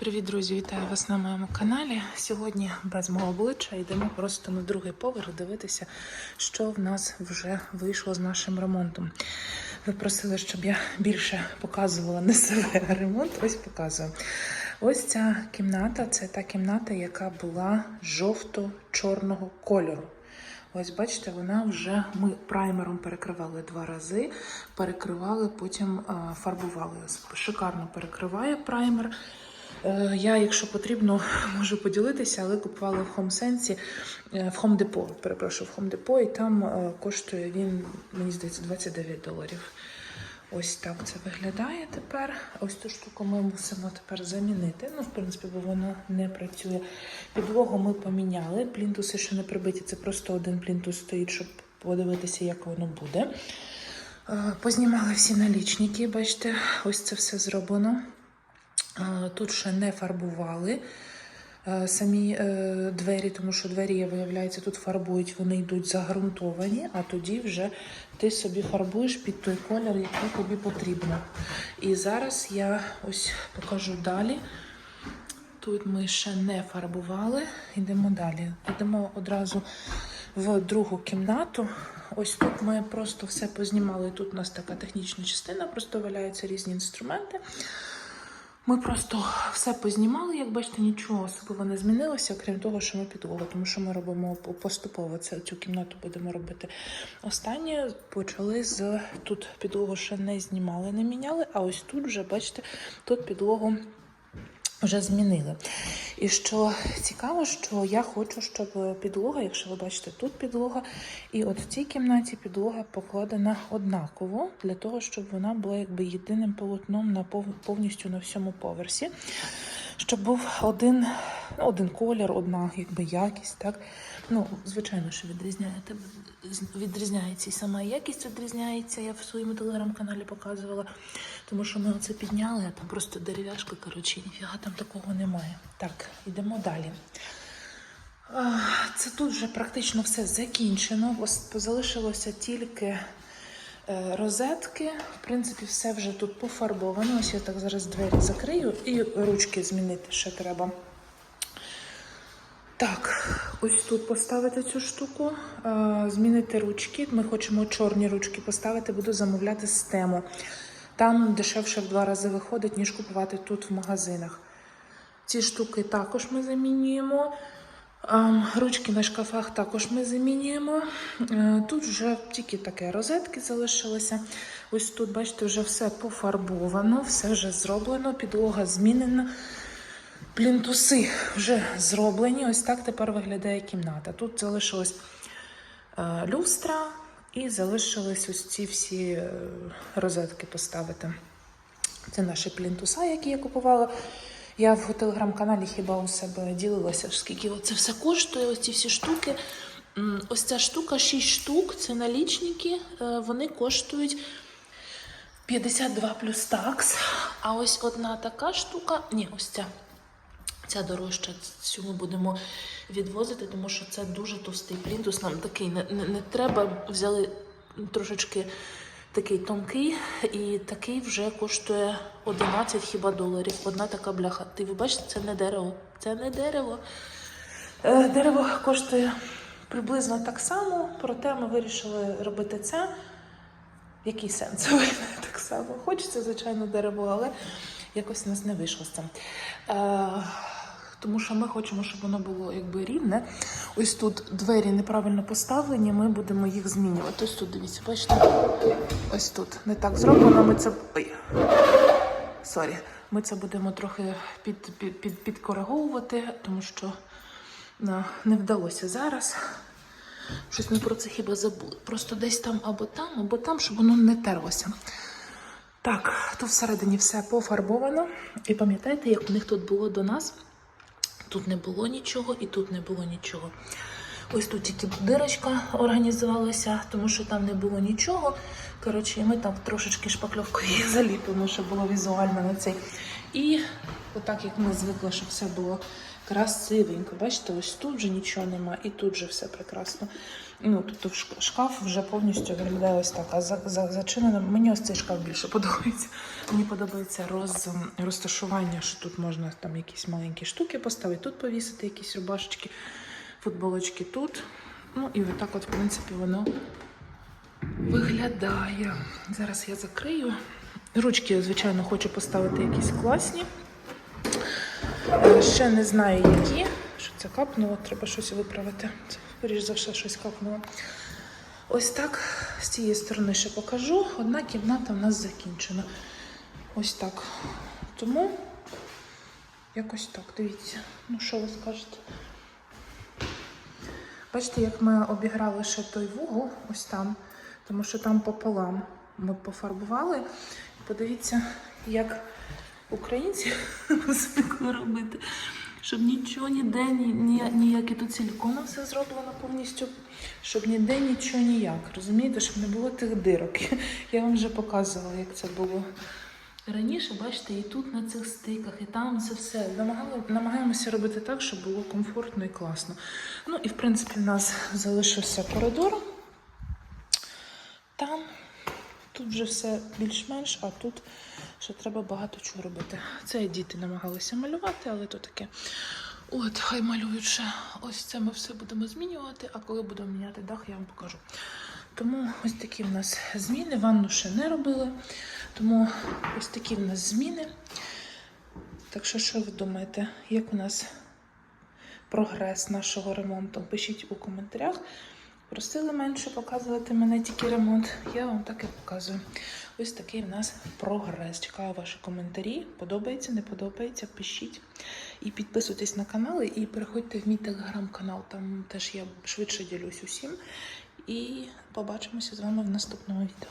Привіт, друзі! Вітаю вас на моєму каналі. Сьогодні без мого обличчя йдемо просто на другий поверх дивитися, що в нас вже вийшло з нашим ремонтом. Ви просили, щоб я більше показувала не себе а ремонт. Ось показую. Ось ця кімната це та кімната, яка була жовто-чорного кольору. Ось бачите, вона вже ми праймером перекривали два рази, перекривали, потім фарбували. Шикарно перекриває праймер. Е, Я, якщо потрібно, можу поділитися, але купувала в Sense, е, в Home Depot, перепрошую, в Depot, і там е, коштує він, мені здається, 29 доларів. Ось так це виглядає тепер. Ось цю штуку ми мусимо тепер замінити. Ну, в принципі, бо вона не працює. Підлогу ми поміняли. Плінтуси ще не прибиті. Це просто один плінтус стоїть, щоб подивитися, як воно буде. Познімали всі налічники, бачите, ось це все зроблено. Тут ще не фарбували е, самі е, двері, тому що двері, виявляється, тут фарбують, вони йдуть загрунтовані, а тоді вже ти собі фарбуєш під той колір, який тобі потрібно. І зараз я ось покажу далі. Тут ми ще не фарбували. Йдемо далі. Йдемо одразу в другу кімнату. Ось тут ми просто все познімали. Тут у нас така технічна частина, просто валяються різні інструменти. Ми просто все познімали, як бачите, нічого особливо не змінилося, окрім того, що ми підлогу, тому що ми робимо поступово це цю кімнату будемо робити. Останнє почали з тут підлогу ще не знімали, не міняли, а ось тут вже бачите, тут підлогу вже змінили. І що цікаво, що я хочу, щоб підлога, якщо ви бачите, тут підлога, і от в цій кімнаті підлога покладена однаково, для того, щоб вона була якби єдиним полотном на пов- повністю на всьому поверсі. Щоб був один, один колір, одна якби якість, так? Ну, звичайно, що відрізняєте, відрізняється і сама якість відрізняється. Я в своєму телеграм-каналі показувала, тому що ми оце підняли, а там просто дерев'яшка, коротше, ніфіга там такого немає. Так, йдемо далі. Це тут вже практично все закінчено. Ос- Залишилося тільки розетки. В принципі, все вже тут пофарбовано. Ось я так зараз двері закрию і ручки змінити ще треба. Так, ось тут поставити цю штуку, е, змінити ручки. Ми хочемо чорні ручки поставити, буду замовляти з тему. Там дешевше в два рази виходить, ніж купувати тут в магазинах. Ці штуки також ми замінюємо. Ручки на шкафах також ми замінюємо. Е, Тут вже тільки таке розетки залишилися. Ось тут, бачите, вже все пофарбовано, все вже зроблено, підлога змінена. Плінтуси вже зроблені. Ось так тепер виглядає кімната. Тут залишилась е, люстра і залишились ось ці всі е, розетки поставити. Це наші плінтуса, які я купувала. Я в телеграм-каналі хіба у себе ділилася, скільки це все коштує, ось ці всі штуки. Ось ця штука, 6 штук, це налічники, е, вони коштують 52 плюс такс. А ось одна така штука, ні, ось ця. Ця дорожча, цю ми будемо відвозити, тому що це дуже товстий плінтус. Нам такий не, не, не треба. Взяли трошечки такий тонкий, і такий вже коштує 11 хіба доларів. Одна така бляха. Ти ви бачите, це не дерево. Це не дерево. Е, дерево коштує приблизно так само, проте ми вирішили робити це. Який сенс так само? Хочеться, звичайно, дерево, але якось у нас не вийшло з цим. Е, тому що ми хочемо, щоб воно було якби рівне. Ось тут двері неправильно поставлені, ми будемо їх змінювати. Ось тут, дивіться, бачите? Ось тут не так зроблено. Ми це. Ой. Сорі. Ми це будемо трохи під, під, під, підкориговувати, тому що ну, не вдалося зараз. Щось ми про це хіба забули. Просто десь там або там, або там, щоб воно не терлося. Так, тут всередині все пофарбовано. І пам'ятаєте, як у них тут було до нас? Тут не було нічого і тут не було нічого. Ось тут тільки дирочка організувалася, тому що там не було нічого. Коротше, ми там трошечки шпакльовкою заліпимо, щоб було візуально на цей. І отак, як ми звикли, щоб все було красивенько. Бачите, ось тут вже нічого нема, і тут вже все прекрасно. Ну, тобто шкаф вже повністю виглядає ось так. А за, за, зачинено мені ось цей шкаф більше подобається. Мені подобається роз, розташування, що тут можна там якісь маленькі штуки поставити, тут повісити якісь рубашечки, футболочки тут. Ну і отак, от, в принципі, воно виглядає. Зараз я закрию. Ручки, звичайно, хочу поставити якісь класні. Е, Ще не знаю, які. Що це капнуло, треба щось виправити. Це, скоріш за все, щось капнуло. Ось так з цієї сторони ще покажу. Одна кімната в нас закінчена. Ось так. Тому якось так, дивіться. Ну, що ви скажете? Бачите, як ми обіграли ще той вугол, ось там, тому що там пополам ми пофарбували. Подивіться, як українці звикли робити, щоб нічого ніде, ні, і тут силіконом все зроблено повністю, щоб ніде нічого ніяк. Розумієте, щоб не було тих дирок. Я вам вже показувала, як це було. Раніше, бачите, і тут на цих стиках, і там це все. Намагали, намагаємося робити так, щоб було комфортно і класно. Ну і в принципі в нас залишився коридор. Там, тут вже все більш-менш, а тут ще треба багато чого робити. Це діти намагалися малювати, але то таке. От, хай малюють ще. Ось це ми все будемо змінювати, а коли будемо міняти дах, я вам покажу. Тому ось такі в нас зміни. Ванну ще не робили. Тому ось такі в нас зміни. Так що, що ви думаєте, як у нас прогрес нашого ремонту? Пишіть у коментарях. Просили менше показувати мене тільки ремонт. Я вам так і показую. Ось такий в нас прогрес. Чекаю ваші коментарі. Подобається, не подобається, пишіть. І підписуйтесь на канали, і переходьте в мій телеграм-канал. Там теж я швидше ділюсь усім. І побачимося з вами в наступному відео.